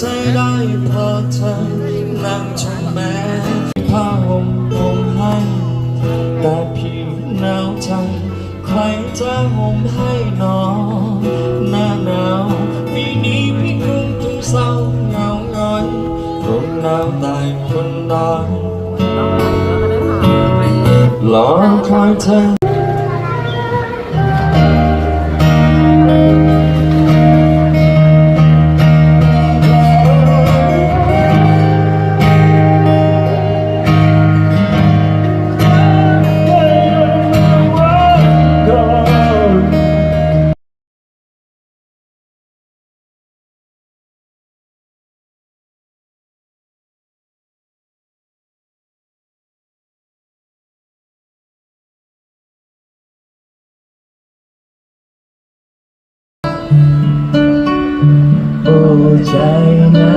ใจได้เพราะเธอนั่งชมแม่ผ้าห่มผมให้แต่พี่หนาวใจใครจะห่มให้นอนหน้าหนาวปีนี้พี่คงต้องเศร้าเหงาหงอยลมหนาวตายคนนอนรอคอยเธอ โอ้ใจนะ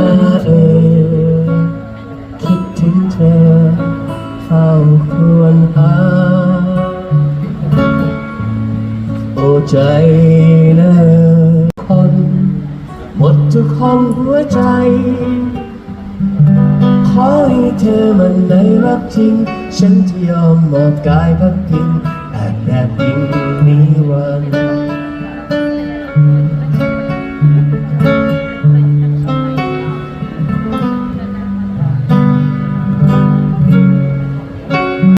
เออคิดถึงเธอเฝ้าควญหาโอ้ใจนะคนหมดทุกห้องหัวใจ ขอให้เธอมันได้รักจริง ฉันจะยอมมอบกายพักพิงแอบแนบอิง